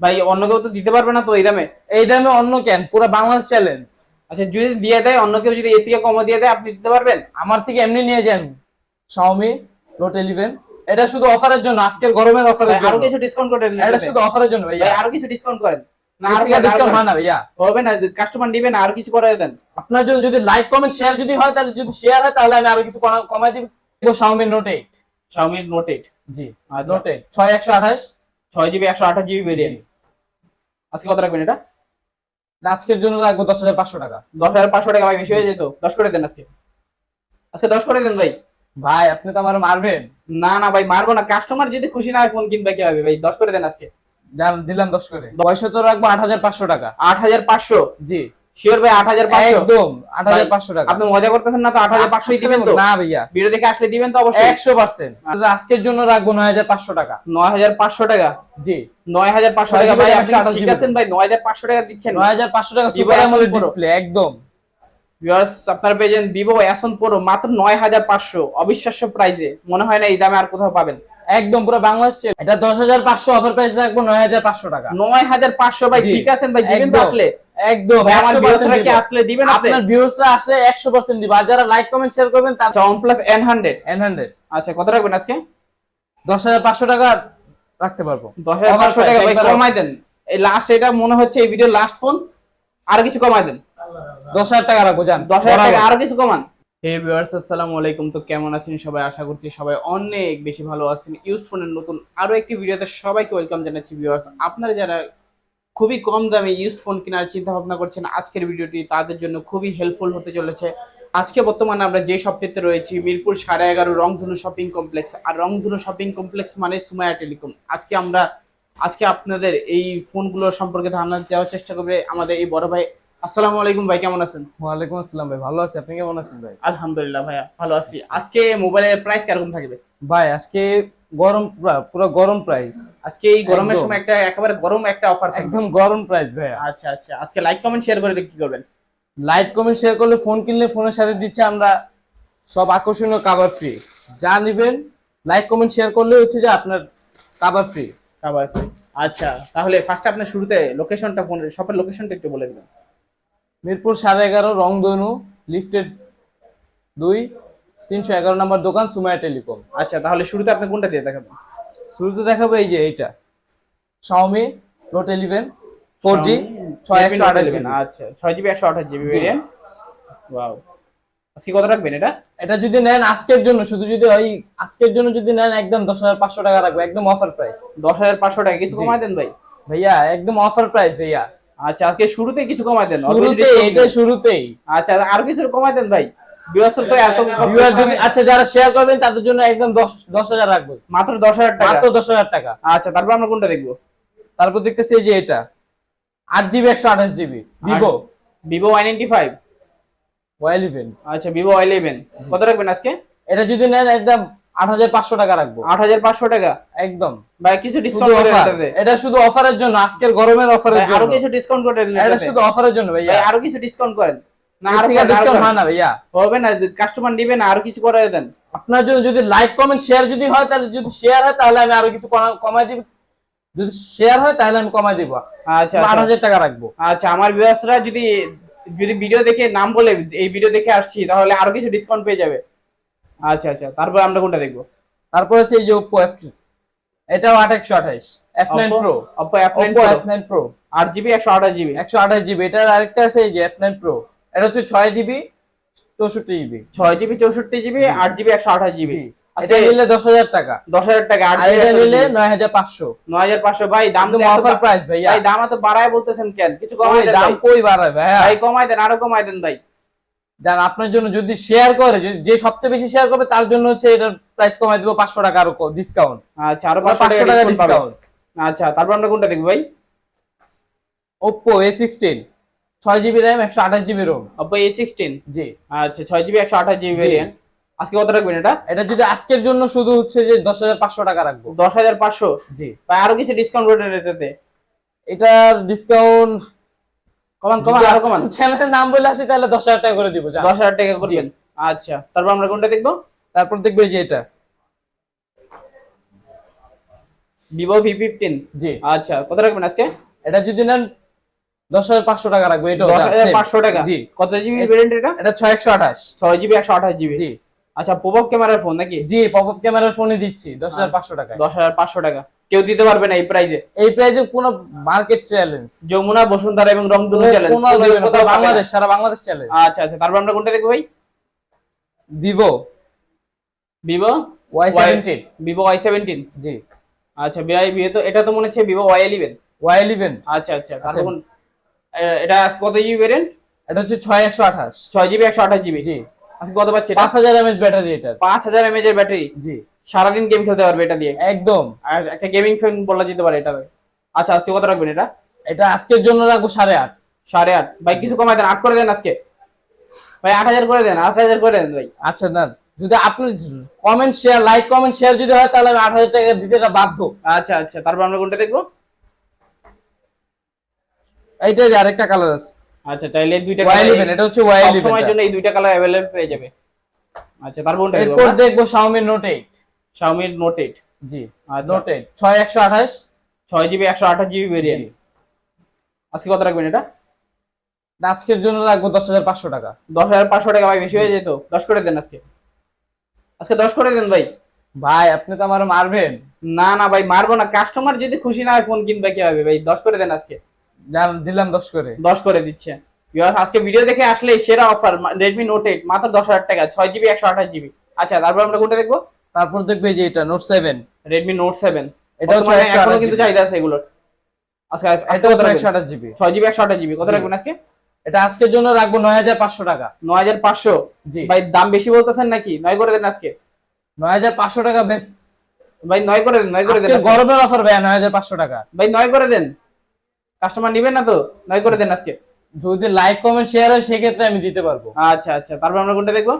ভাই অন্য কেউ তো দিতে পারবে না তো এই দামে? এই দামে অন্য কেন? পুরো বাংলাদেশ চ্যালেঞ্জ আচ্ছা যদি দিয়ে দেয় অন্য কেউ যদি এর থেকে কমে দিয়ে দেয় আপনি দিতে পারবেন? আমার থেকে এমনি নিয়ে যান। শাওমি নোট ইলেভেন এটা শুধু অফারের জন্য আজকের গরমের অফারের আরও কিছু ডিসকাউন্ট করে দেন এটা শুধু অফারের জন্য ভাই আরও কিছু ডিসকাউন্ট করেন। না আর ডিসকাউন্ট হয় না ভাইয়া। হবে না কাস্টমার দিবেন আর কিছু করে দেন। আপনার জন্য যদি লাইক কমেন্ট শেয়ার যদি হয় তাহলে যদি শেয়ার হয় তাহলে আমি আরও কিছু কমাই দিব। Xiaomi note eight Xiaomi Note 8 জি আচ্ছা। নোট এইট ছয় একশো আঠাশ। ছয় জিবি একশো আঠাশ জিবি ভেরিয়েন্ট আজকে কত রাখবেন এটা? আজকের জন্য রাখব দশ হাজার পাঁচশো টাকা। দশ হাজার পাঁচশো টাকা ভাই বেশি হয়ে যেত। দশ করে দেন আজকে। আজকে দশ করে দেন ভাই। ভাই আপনি তো আমার মারবেন। না না ভাই মারবো না। কাস্টমার যদি খুশি না হয় ফোন কিনবে কি হবে ভাই? দশ করে দেন আজকে। দিলাম দশ করে। পয়সা তো রাখব আট হাজার পাঁচশো টাকা। আট হাজার পাঁচশো। জি। শিওর ভাই আট হাজার পাঁচশো। একদম আট হাজার ভাই, পাঁচশো টাকা। আপনি মজা করতেছেন না তো আট হাজার পাঁচশোই দিবেন তো? না ভাইয়া। ভিডিও দেখে আসলে দিবেন তো অবশ্যই? একশো পার্সেন্ট। আজকের জন্য রাখব নয় হাজার পাঁচশো টাকা। নয় হাজার পাঁচশো টাকা? জি। নয় হাজার পাঁচশো ছয় টাকা ভাই আপনি ঠিক আছেন? ভাই নয় হাজার পাঁচশো টাকা দিচ্ছেন। নয় হাজার পাঁচশো টাকা সুপার S1 অ্যামোলেড ডিসপ্লে একদম। ভিউয়ার্স আপনারা পেয়েছেন ভিভো এসন প্রো মাত্র নয় হাজার পাঁচশো। অবিশ্বাস্য প্রাইসে মনে হয় না এই দামে আর কোথাও পাবেন। একদম পুরো বাংলাদেশ এটা দশ হাজার পাঁচশো অফার প্রাইস রাখব নয় হাজার পাঁচশো টাকা। নয় হাজার পাঁচশো ভাই ঠিক আছেন ভাই দিবেন তো আসলে। একদম ভাই আমার একশো কি আসলে দিবেন আপনার ভিউসরা আসলে একশো পার্সেন্ট দিবে। আর যারা লাইক কমেন্ট শেয়ার করবেন তার OnePlus N hundred N hundred আচ্ছা কত রাখবেন আজকে? দশ হাজার পাঁচশো টাকা রাখতে পারব। দশ হাজার পাঁচশো Overprice, টাকা ভাই কমাই দেন। এই লাস্ট এটা মনে হচ্ছে এই ভিডিও লাস্ট ফোন আর কিছু কমাই দেন। দশ হাজার টাকা রাখব জান টাকা আরও কিছু কমান। হে ভিউয়ার্স আসসালামু আলাইকুম। তো কেমন আছেন সবাই? আশা করছি সবাই অনেক বেশি ভালো আছেন। ইউজ ফোনের নতুন আরও একটি ভিডিওতে সবাইকে ওয়েলকাম জানাচ্ছি ভিউয়ার্স আপনারা যারা খুবই কম দামে ইউজড ফোন কেনার চিন্তা ভাবনা করছেন আজকের ভিডিওটি তাদের জন্য খুবই হেল্পফুল হতে চলেছে। আজকে বর্তমানে আমরা যে শপটিতে রয়েছি মিরপুর সাড়ে এগারো রংধনু শপিং কমপ্লেক্স আর রংধনু শপিং কমপ্লেক্স মানে সুমায়া টেলিকম আজকে আমরা আজকে আপনাদের এই ফোনগুলো সম্পর্কে ধারণা দেওয়ার চেষ্টা করবে আমাদের এই বড় ভাই। আসসালামু আলাইকুম ভাই কেমন আছেন? ওয়ালাইকুম আসসালাম ভাই ভালো আছি। আপনি কেমন আছেন ভাই? আলহামদুলিল্লাহ ভাইয়া ভালো আছি। আজকে মোবাইলের প্রাইস কীরকম থাকবে? ভাই আজকে গরম পুরা- গরম প্রাইস আজকে এই গরমের সময় একটা একেবারে গরম একটা অফার একদম গরম প্রাইস ভাইয়া। আচ্ছা আচ্ছা। আজকে লাইক কমেন্ট শেয়ার করে কি করবেন। লাইট কমেন্ট শেয়ার করলে ফোন কিনলে ফোনের সাথে দিচ্ছে আমরা সব আকর্ষণীয় কাভার ফ্রি যা নিবেন লাইক কমেন্ট শেয়ার করলে হচ্ছে যে আপনার কাভার ফ্রি আবার আচ্ছা তাহলে ফার্স্ট আপনার শুরুতে লোকেশনটা ফোন শপের লোকেশনটা একটু বলে দিবেন। মিরপুর সাড়ে এগারো রংধনু লিফটেড দুই। তিনশো এগারো নম্বর দোকান সুমায়া টেলিকম। আচ্ছা তাহলে শুরুতে আপনি কোনটা দিয়ে দেখাবেন? শুরুতে দেখাবো এই যে এইটা। Xiaomi note eleven four G ছয় একশো আঠাশ জিবি আচ্ছা ছয় জিবি একশো আঠাশ জিবি ভেরিয়েন্ট ওয়াও আজকে কত রাখবেন এটা? এটা যদি নেন আজকের জন্য শুধু যদি ওই আজকের জন্য যদি নেন একদম দশ হাজার পাঁচশো টাকা রাখব একদম অফার প্রাইস দশ হাজার পাঁচশো টাকা কিছু জি। কমাই দেন ভাই? ভাইয়া একদম অফার প্রাইস ভাইয়া। আচ্ছা আজকে শুরুতে কিছু কমাই দেন শুরুতে এটা শুরুতেই। আচ্ছা আর কিছু কমাই দেন ভাই? আচ্ছা যারা শেয়ার করবেন তাদের জন্য একদম দশ হাজার রাখব। মাত্র দশ হাজার টাকা? মাত্র দশ হাজার টাকা। আচ্ছা তারপর আমরা কোনটা দেখব? তারপর দেখতেছি এই যে এটা। আট জিবি একশো আঠাশ GB Vivo Vivo Y ninety five Y eleven আচ্ছা ভিভো ওয়াই ইলেভেন কত রাখবেন আজকে? এটা যদি নেন একদম আট হাজার পাঁচশো টাকা রাখব। আট হাজার পাঁচশো টাকা? একদম। ভাই কিছু ডিসকাউন্ট এটা শুধু অফারের জন্য আজকের গরমের অফারের আরও কিছু ডিসকাউন্ট করে দেন এটা শুধু অফারের জন্য ভাই আরও কিছু ডিসকাউন্ট করেন। না এর আরও থেকে করেন, আরও ডিসকাউন্ট হয় না ভাইয়া। হবে না কাস্টমার নিবে না আরও কিছু করে দেন। আপনার যদি লাইক কমেন্ট শেয়ার যদি হয় তাহলে যদি শেয়ার হয় তাহলে আমি আরও কিছু কমাই দিব। যদি শেয়ার হয় তাহলে আমি কমাই দিব। আচ্ছা আট আচ্ছা। হাজার টাকা রাখব। আচ্ছা আমার ভিউয়ার্সরা যদি যদি ভিডিও দেখে নাম বলে এই ভিডিও দেখে আসছি তাহলে আরও কিছু ডিসকাউন্ট পেয়ে যাবে। আচ্ছা আচ্ছা তারপর আমরা কোনটা দেখব? তারপরে আছে এই যে ওপো এফ এটাও আট একশো আঠাইশ F Oppo? Pro Oppo F9 Pro আট জিবি একশো আঠাশ জিবি একশো আঠাশ জিবি এটার আরেকটা আছে এই যে এফ নাইন প্রো এটা হচ্ছে ছয় জিবি চৌষট্টি জিবি ছয় জিবি চৌষট্টি জিবি আট জিবি একশো আঠাশ জিবি এটা নিলে দশ হাজার টাকা। দশ হাজার টাকা আট আর এটা নিলে নয় হাজার পাঁচশো। নয় হাজার পাঁচশো। ভাই দাম তো অফার প্রাইস ভাই দাম এত বাড়ায় বলতেছেন কেন? কিছু কমাই দাম কই বাড়ায় ভাইয়া? ভাই কমাই দেন আরও কমাই দেন ভাই। যান আপনার জন্য যদি শেয়ার করে যে- সবচেয়ে বেশি শেয়ার করবে তার জন্য হচ্ছে এটার প্রাইস কমাই দিব পাঁচশো টাকা আরও ডিসকাউন্ট আচ্ছা আরও পাঁচশো টাকা ডিসকাউন্ট আচ্ছা তারপর আমরা কোনটা দেখব ভাই? ওপো এ সিক্সটিন ছয় জিবি র্যাম একশো আঠাশ GB ROM Oppo A sixteen জি। আচ্ছা ছয় জিবি একশো আঠাশ জিবি জি। ভেরিয়েন্ট আজকে কত রাখবেন এটা? এটা যদি আজকের জন্য শুধু হচ্ছে যে দশ হাজার পাঁচশো টাকা রাখব। দশ হাজার পাঁচশো? জি। ভাই আরও কিছু ডিসকাউন্ট দেন এটাতে? এটার ডিসকাউন্ট কমান কমান আরও কমান। চ্যানেলের নাম বলে আসি তাহলে দশ হাজার টাকা করে দিব দশ হাজার টাকা করবেন আচ্ছা তারপর আমরা কোনটা দেখব? তারপর দেখবে যে এটা। ভিভো ভি ফিফটিন জি। আচ্ছা কত রাখবেন আজকে? এটা যদি নেন দশ হাজার পাঁচশো টাকা রাখব এটা দশ হাজার পাঁচশো টাকা। জি। কত জিবি ভেরিয়েন্ট এটা এটা? ছয় একশো আঠাশ। ছয় জিবি একশো আঠাশ জিবি জি। আচ্ছা পপ আপ ক্যামেরার ফোন নাকি? জি পপ আপ ক্যামেরার ফোনে দিচ্ছি দশ হাজার পাঁচশো টাকা দশ হাজার পাঁচশো টাকা। কেউ দিতে পারবে না এই প্রাইসে এই প্রাইসে কোনো মার্কেট চ্যালেঞ্জ যমুনা বসুন্ধরা এবং রংধনু চ্যালেঞ্জ বাংলাদেশ সারা বাংলাদেশ চ্যালেঞ্জ আচ্ছা আচ্ছা তারপর আমরা কোনটা দেখব ভাই? Vivo Vivo Y seventeen Vivo Y seventeen জি। আচ্ছা বিআই ভিভো তো এটা তো মনে হচ্ছে Vivo Y eleven Y eleven আচ্ছা আচ্ছা তারপর এ- এটা কত জিবি ভেরিয়েন্ট এটা হচ্ছে ছয় একশো আঠাশ। ছয় জিবি একশো আঠাশ জিবি জি। আজকে কত পাচ্ছে পাঁচ হাজার এমএচ ব্যাটারি এটার পাঁচ হাজার এমএজ এর ব্যাটারি জি। সারাদিন গেম খেলতে পারবে এটা দিয়ে? একদম। আর একটা গেমিং ফোন বলা যেতে পারে এটা আচ্ছা আজকে কত রাখবেন এটা? এটা আজকের জন্য রাখব সাড়ে আট। সাড়ে আট। ভাই কিছু কমাই দেন আট করে দেন আজকে। ভাই আট হাজার করে দেন আট হাজার করে দেন ভাই। আচ্ছা না যদি আপনি comment share like comment share যদি হয় তাহলে আমি আট হাজার টাকা দিতে বাধ্য। আচ্ছা আচ্ছা। তারপর আমরা কোনটা দেখব? এইটার আরেকটা কালার আছে। আচ্ছা এই দুইটা ইলেভেন এটা হচ্ছে ওয়াই ইলেভেন সময়ের জন্য এই দুইটা কালার অ্যাভেলেবল পেয়ে যাবে। আচ্ছা তারপর কোনটা দেখব এরপর দেখব Xiaomi note eight Xiaomi Note 8 জি আচ্ছা। ছয় একশো আঠাশ। ছয় জিবি একশো আঠাশ জিবি ভেরিয়েন্ট আজকে কত রাখবেন এটা? আজকের জন্য রাখব দশ হাজার পাঁচশো টাকা। দশ হাজার পাঁচশো টাকা ভাই বেশি হয়ে যেত। দশ করে দেন আজকে। আজকে দশ করে দেন ভাই। ভাই আপনি তো আমার মারবেন। না না ভাই মারবো না। কাস্টমার যদি খুশি না হয় ফোন কিনবে কি হবে ভাই? দশ করে দেন আজকে। দিলাম দশ করে। দশ করে দিচ্ছে। আজকে ভিডিও দেখে আসলে সেরা অফার মাত্র দশ হাজার টাকা ছয় জিবি একশো আঠাশ জিবি আচ্ছা তারপর আমরা কোনটা দেখব? তারপর দেখবে যে এটা হচ্ছে এখনও কিন্তু চাহিদা আছে এগুলোর। আজকে এটা কত কত রাখবেন আজকে? এটা আজকের জন্য রাখব নয় হাজার পাঁচশো টাকা। জি। ভাই দাম বেশি বলতেছেন নাকি? নয় করে দেন আজকে। নয় হাজার পাঁচশো টাকা বেশ ভাই নয় করে দেন নয় করে দেন। গরমের অফার ভাই নয় হাজার পাঁচশো টাকা। ভাই নয় করে দেন। কাস্টমার নিবেন না তো? নয় করে দেন আজকে। যদি লাইক কমেন্ট শেয়ার হয় সেক্ষেত্রে আমি দিতে পারব। আচ্ছা আচ্ছা। তারপর আমরা কোনটা দেখব?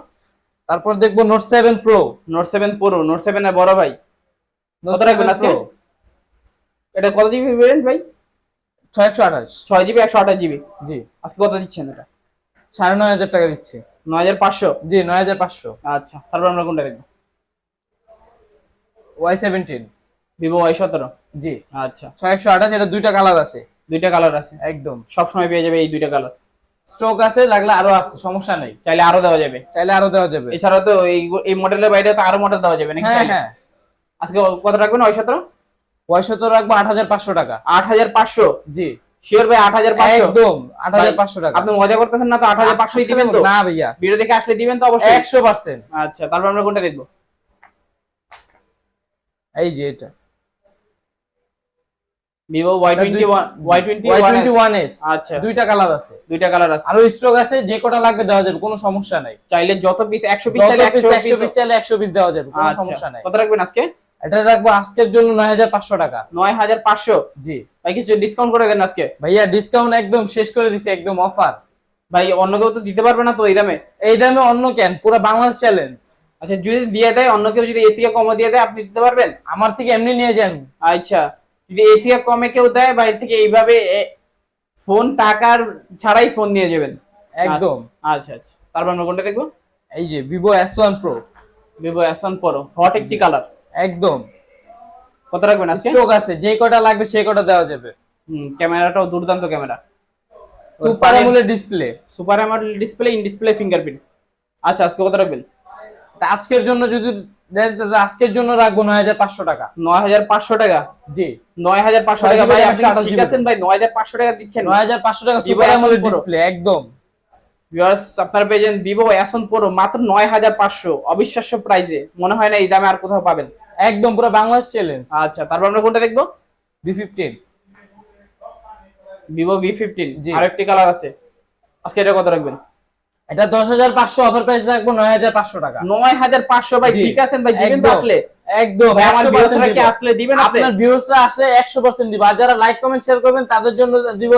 তারপর দেখব note seven pro note seven pro note seven এর বড় ভাই। কত রাখবেন আজকে? এটা কত জিবি ভেরিয়েন্ট ভাই? ছয় একশো আঠাশ। ছয় জিবি একশো আঠাশ জিবি জি। আজকে কত দিচ্ছেন এটা? সাড়ে নয় হাজার টাকা দিচ্ছে। নয় হাজার পাঁচশো? জি নয় হাজার পাঁচশো। আচ্ছা। তারপর আমরা কোনটা দেখব? ওয়াই সেভেন্টিন ভিভো ওয়াই সতেরো। জি। আচ্ছা। ছয় একশো আঠাশ এটা দুইটা কালার আছে। দুইটা কালার আছে। একদম। সব সময় পেয়ে যাবে এই দুইটা কালার স্টক আছে লাগলে আরও আছে সমস্যা নেই। চাইলে আরও দেওয়া যাবে। চাইলে আরও দেওয়া যাবে। এছাড়া তো এই এই মডেলের বাইরে তো আরও মডেল দেওয়া যাবে নাকি? হ্যাঁ? হ্যাঁ। আজকে কত রাখবেন? ওই সতেরো? ওয়াই সতেরো রাখব আট হাজার পাঁচশো টাকা। আট হাজার পাঁচশো? জি। শিওর ভাই আট হাজার পাঁচশো? একদম আট হাজার পাঁচশো টাকা। আপনি মজা করতেছেন না তো? আট হাজার পাঁচশোই দিবেন তো? না ভাইয়া। ভিডিও দেখে আসলে দিবেন তো অবশ্যই? একশো পার্সেন্ট আচ্ছা তারপর আমরা কোনটা দেখব? এই যে এটা Vivo Y twenty one Y twenty Y twenty one S আচ্ছা। দুইটা কালার আছে। দুইটা কালার আছে। আর স্টক আছে যে কটা লাগবে দেওয়া যাবে কোনো সমস্যা নাই। চাইলে যত পিস একশো পিস যত চাইলে পিস একশো একশো পিস চাইলে একশো পিস দেওয়া যাবে কোনো আচ্ছা। সমস্যা নাই। কত রাখবেন আজকে? এটা রাখব আজকের জন্য নয় হাজার পাঁচশো টাকা। নয় হাজার পাঁচশো? জি। ভাই কিছু ডিসকাউন্ট করে দেন আজকে। ভাইয়া ডিসকাউন্ট একদম শেষ করে দিছি একদম অফার ভাই অন্য কেউ তো দিতে পারবে না তো এই দামে? এই দামে অন্য কেন? পুরো বাংলাদেশ চ্যালেঞ্জ আচ্ছা যদি দিয়ে দেয় অন্য কেউ যদি এর থেকে কমে দিয়ে দেয় আপনি দিতে পারবেন? আমার থেকে এমনি নিয়ে যান। আচ্ছা। যদি এর থেকে কমে কেউ দেয় বা এর থেকে এইভাবে ফোন টাকার ছাড়াই ফোন নিয়ে যাবেন। একদম। আচ্ছা আচ্ছা। তারপর আমরা কোনটা দেখব? এই যে Vivo S one pro Vivo S one pro hot একটি কালার একদম। কত রাখবেন আজকে? স্টক আছে যে কটা লাগবে সেই কটা দেওয়া যাবে। হুম, ক্যামেরাটাও দুর্দান্ত camera. Super AMOLED display super AMOLED display in display fingerprint আচ্ছা আজকে কত রাখবেন? আজকের জন্য যদি আজকের জন্য রাখব নয় হাজার পাঁচশো টাকা। নয় হাজার পাঁচশো টাকা? জি। নয় হাজার পাঁচশো ছয় টাকা ভাই আপনি ঠিক আছেন ভাই? নয় হাজার পাঁচশো টাকা দিচ্ছেন। নয় হাজার পাঁচশো টাকা সুপার অ্যামোলেড ডিসপ্লে একদম। ভিউয়ার্স আপনারা পেয়েছেন ভিভো এসন প্রো মাত্র নয় হাজার পাঁচশো। অবিশ্বাস্য প্রাইসে মনে হয় না এই দামে আর কোথাও পাবেন। একদম পুরো বাংলাদেশ চ্যালেঞ্জ আচ্ছা তারপর আমরা কোনটা দেখব? B fifteen Vivo V fifteen. আরেকটি কালার আছে। আজকে এটা কত রাখবেন? এটা দশ হাজার পাঁচশো অফার প্রাইস রাখব নয় হাজার পাঁচশো টাকা। নয় হাজার পাঁচশো ভাই জি। ঠিক আছেন ভাই? দিবেন তো একদম। আমার 100% ভিউয়ার্সরা কি আসলে দিবেন আপনি? আপনার ভিউয়ার্সরা আসলে একশো পার্সেন্ট দিব। আর যারা লাইক কমেন্ট শেয়ার করবেন তাদের জন্য দিব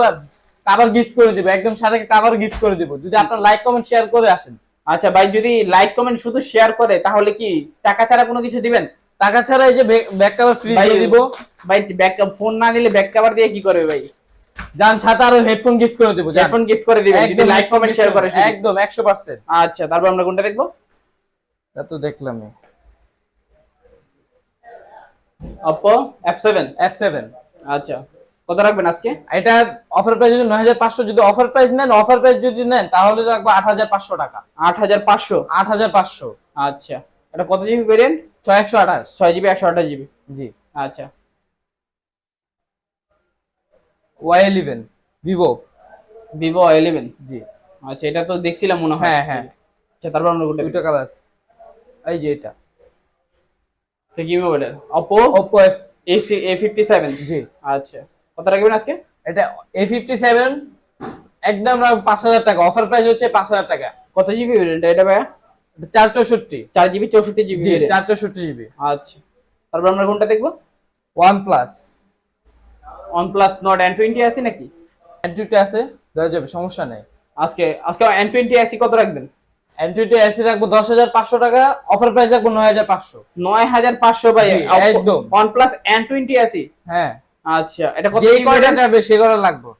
কাভার গিফট করে দিব। একদম সাথে কাভার গিফট করে দিব। যদি আপনার লাইক কমেন্ট শেয়ার করে আসেন। আচ্ছা ভাই যদি লাইক কমেন্ট শুধু শেয়ার করে তাহলে কি টাকা ছাড়া কোনো কিছু দিবেন? টাকা ছাড়া এই যে ব্যাক কাভার ফ্রি দিয়ে দিব। ভাই ব্যাক ফোন না দিলে ব্যাক কভার দিয়ে কি করবে ভাই? যান সাথে আরও হেডফোন গিফট করে দিব হেডফোন গিফট করে দিবেন যদি লাইক কমেন্ট শেয়ার করে একদম একশো পার্সেন্ট আচ্ছা তারপর আমরা কোনটা দেখব? তা সেভেন এফ সেভেন আচ্ছা কত রাখবেন আজকে? এটা অফার প্রাইস যদি নয় হাজার পাঁচশো যদি অফার প্রাইস নেন অফার প্রাইস যদি নেন তাহলে রাখব আট হাজার পাঁচশো টাকা। আট হাজার পাঁচশো? আট হাজার পাঁচশো। আচ্ছা এটা কত জিবি ভেরিয়েন্ট ছয় একশো আঠাশ। ছয় জিবি একশো আঠাশ জিবি জি। আচ্ছা। Y eleven Vivo Vivo eleven জি। আচ্ছা এটা তো দেখছিলাম মনে হয়। হ্যাঁ হ্যাঁ। আচ্ছা তারপর আমরা কোনটা দুইটা কালার এই যে এটা। এটা কি mobile Oppo Oppo F A A fifty seven জি। আচ্ছা। কত রাখবেন আজকে? এটা এ ফিফটি সেভেন একদম পাঁচ হাজার টাকা। অফার প্রাইস হচ্ছে পাঁচ হাজার টাকা। কত জিবি ভেরিয়েন্ট এটা? ভাইয়া? চার চৌষট্টি। চার জিবি চৌষট্টি জিবি চার চৌষট্টি জিবি। আচ্ছা। তারপর আমরা কোনটা দেখব? OnePlus Nord N twenty আছে নাকি? অ্যান্টিউটি আছে দেওয়া যাবে সমস্যা নেই। আজকে আজকে এন টোয়েন্টি কত রাখবেন? অ্যান্টিউটি এসি রাখব দশ হাজার পাঁচশো টাকা অফার প্রাইস রাখব নয় হাজার পাঁচশো। নয় হাজার পাঁচশো ভাই একদম। এন টোয়েন্টি আসি হ্যাঁ। আচ্ছা এটা কত যে জিবি কয়টা যাবে সে কয়টা লাগবে।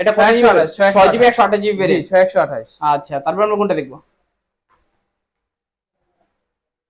এটা কত ছয় জিবি একশো আঠাশ, ছয় একশো ছয় জিবি আঠাশ। একশো আঠাশ জিবি জি ভেরিয়েন্ট ছয় একশো আঠাশ। আচ্ছা তারপর আমরা কোনটা দেখব?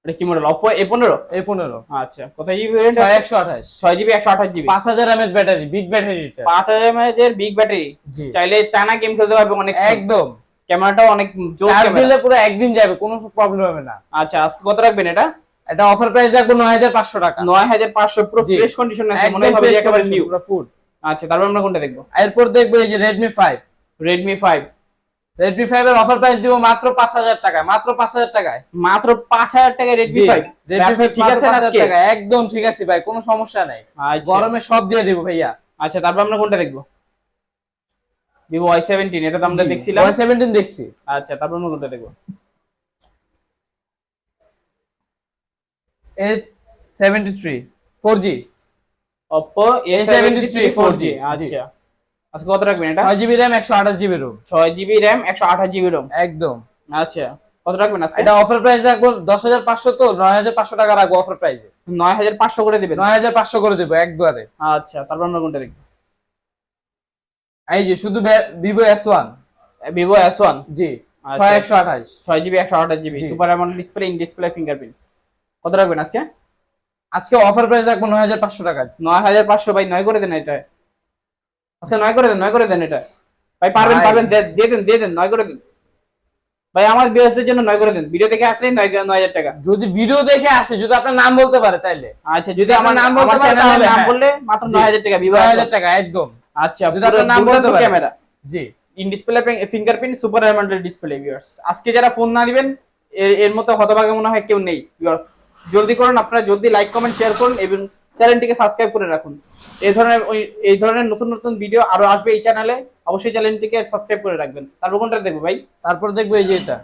এটা কি মডেল অপো এ পনেরো? এই পনেরো। আচ্ছা কত জিবি ভেরিয়েন্ট একশো আঠাশ। ছয় জিবি একশো আঠাশ জিবি পাঁচ হাজার এমএস ব্যাটারি বিগ ব্যাটারি পাঁচ হাজার এমএএচ এর বিগ ব্যাটারি চাইলে টানা গেম খেলতে পারবে অনেক একদম। ক্যামেরাটাও অনেক ক্যামেরা দিলে পুরো একদিন যাবে কোনো প্রবলেম হবে না। আচ্ছা আজকে কত রাখবেন এটা? এটা অফার প্রাইস রাখব নয় হাজার পাঁচশো টাকা। নয় হাজার পাঁচশো পুরো জি। ফ্রেশ কন্ডিশন আছে মনে হবে একেবারে নিউ পুরো ফুড আচ্ছা তারপর আমরা কোনটা দেখব? এরপর দেখব এই যে Redmi five Redmi five Redmi five এর অফার প্রাইস দিব মাত্র পাঁচ হাজার টাকায়। মাত্র পাঁচ হাজার টাকায়। মাত্র পাঁচ হাজার টাকায় রেডমি ফাইভ রেডমি ফাইভ ঠিক আছে আজকে একদম ঠিক আছে ভাই কোনো সমস্যা নাই। আচ্ছা। গরমে সব দিয়ে দিব ভাইয়া। আচ্ছা তারপর আমরা কোনটা দেখব? ওয়াই সেভেন্টিন এটা তো আমরা দেখছিলাম। ওয়াই সেভেন্টিন দেখছি। আচ্ছা তারপর আমরা কোনটা দেখব? A seventy three four G. Oppo আচ্ছা আজকে কত রাখবেন এটা? ছয় জিবি র্যাম একশো আঠাশ জিবি রুম ছয় জিবি একশো আঠাশ জিবি রোম একদম। আচ্ছা কত রাখবেন আজকে? এটা অফার প্রাইস রাখব দশ হাজার পাঁচশো তো নয় হাজার পাঁচশো টাকা রাখব অফার প্রাইসে নয় হাজার পাঁচশো করে দিবেন? নয় হাজার পাঁচশো করে দেবো একবারে। আচ্ছা তারপর আমরা কোনটা দেখব? এই যে শুধু ওয়ান ভিভো এস ওয়ান জি আচ্ছা। ছয় একশো আঠাশ। ছয় জিবি একশো আঠাশ GB G. Super AMOLED display in display fingerprint কত রাখবেন আজকে? আজকে অফার প্রাইস রাখব নয় হাজার পাঁচশো টাকা নয় হাজার পাঁচশো ভাই নয় করে দেন এটা। আজকে নয় করে দেন নয় করে দেন এটা। ভাই পারবেন পারবেন দিয়ে দেন দিয়ে দেন নয় করে দেন। ভাই আমার বিয়াসদের জন্য নয় করে দেন। ভিডিও থেকে আসলেই নয় নয় হাজার টাকা। যদি ভিডিও দেখে আসে যদি আপনার নাম বলতে পারে তাইলে। আচ্ছা যদি আমার নাম বলতে পারে তাহলে নাম হ্যাঁ। বললে মাত্র। নয় হাজার টাকা নয় হাজার টাকা একদম। আচ্ছা যদি আপনার নাম বলতে পারে। Camera G. In display fingerprint super AMOLED display viewers আজকে যারা ফোন না দিবেন এর এর মতো হতভাগে মনে হয় কেউ নেই ভিউয়ার্স জলদি করুন আপনারা জলদি লাইক কমেন্ট শেয়ার করুন এবং চ্যানেলটিকে সাবস্ক্রাইব করে রাখুন। এই ধরনের ওই- এই ধরনের নতুন নতুন ভিডিও আরও আসবে এই চ্যানেলে অবশ্যই চ্যানেলটিকে সাবস্ক্রাইব করে রাখবেন। তারপর কোনটা দেখব ভাই? তারপর দেখব এই যে এটা।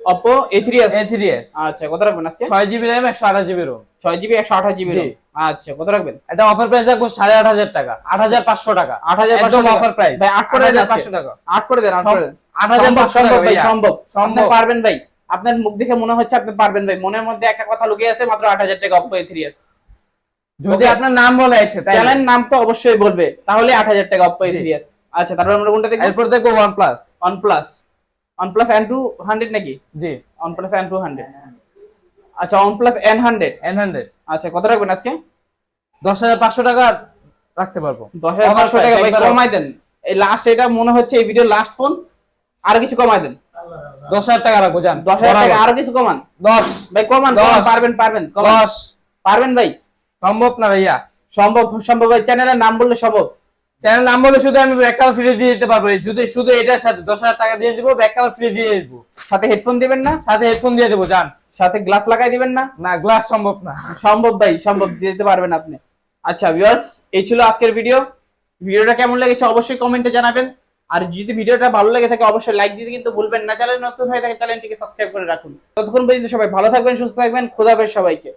Oppo A three S A three S আচ্ছা কত রাখবেন আজকে? ছয় জিবি র্যাম একশো আঠাশ জিবি রোম ছয় জিবি একশো আঠাশ জিবি জি। আচ্ছা কত রাখবেন? এটা অফার প্রাইস রাখব সাড়ে আট হাজার টাকা। আট হাজার পাঁচশো টাকা। আট হাজার একদম অফার প্রাইস ভাই আট করে দেন। পাঁচশো টাকা। আট করে দেন আট করে দেন। আট হাজার সম্ভব, পাঁচশো টাকা ভাই সম্ভব। সম্ভব সম্ভব। পারবেন ভাই। আপনার মুখ দেখে মনে হচ্ছে আপনি পারবেন ভাই। মনের মধ্যে একটা কথা লুকিয়ে আছে মাত্র আট হাজার টাকা অপো এ থ্রি এস যদি আপনার নাম বলে এসে চ্যানেল নাম তো অবশ্যই বলবে। তাহলে আট হাজার টাকা অপো এ জি। থ্রি আচ্ছা তারপর আমরা কোনটা দেখব? এরপর দেখব OnePlus OnePlus OnePlus N two hundred নাকি? জি। OnePlus N two hundred আচ্ছা OnePlus N hundred N hundred আচ্ছা কত রাখবেন আজকে? দশ হাজার পাঁচশো টাকা রাখতে পারব। দশ হাজার Offer পাঁচশো price, টাকা ভাই কমাই দেন। এই লাস্ট এটা মনে হচ্ছে এই ভিডিও লাস্ট ফোন আর কিছু কমাই দেন। দশ হাজার টাকা রাখব জান দশ হাজার টাকা আরও কিছু কমান। দশ। ভাই কমান পারবেন পারবেন। দশ। পারবেন ভাই? সম্ভব না ভাইয়া? সম্ভব সম্ভব চ্যানেলের নাম বললে সম্ভব। চ্যানেল নাম বলে শুধু আমি ব্যাক কাভার ফ্রি দিয়ে দিতে পারব। যদি শুধু এটার সাথে দশ হাজার টাকা দিয়ে দিব ব্যাক কাভার ফ্রি দিয়ে দিব। সাথে হেডফোন দিবেন না? সাথে হেডফোন দিয়ে দেবো জান। সাথে গ্লাস লাগাই দিবেন না? না গ্লাস সম্ভব না। সম্ভব ভাই সম্ভব দিয়ে দিতে পারবেন আপনি। আচ্ছা ভিউয়ার্স এই ছিল আজকের ভিডিও ভিডিওটা কেমন লেগেছে অবশ্যই কমেন্টে জানাবেন। আর যদি ভিডিওটা ভালো লেগে থাকে অবশ্যই লাইক দিতে কিন্তু ভুলবেন না। চ্যানেল নতুন হয়ে থাকে চ্যানেলটিকে সাবস্ক্রাইব করে রাখুন। ততক্ষণ পর্যন্ত সবাই ভালো থাকবেন সুস্থ থাকবেন। খোদা হাফেজ সবাইকে।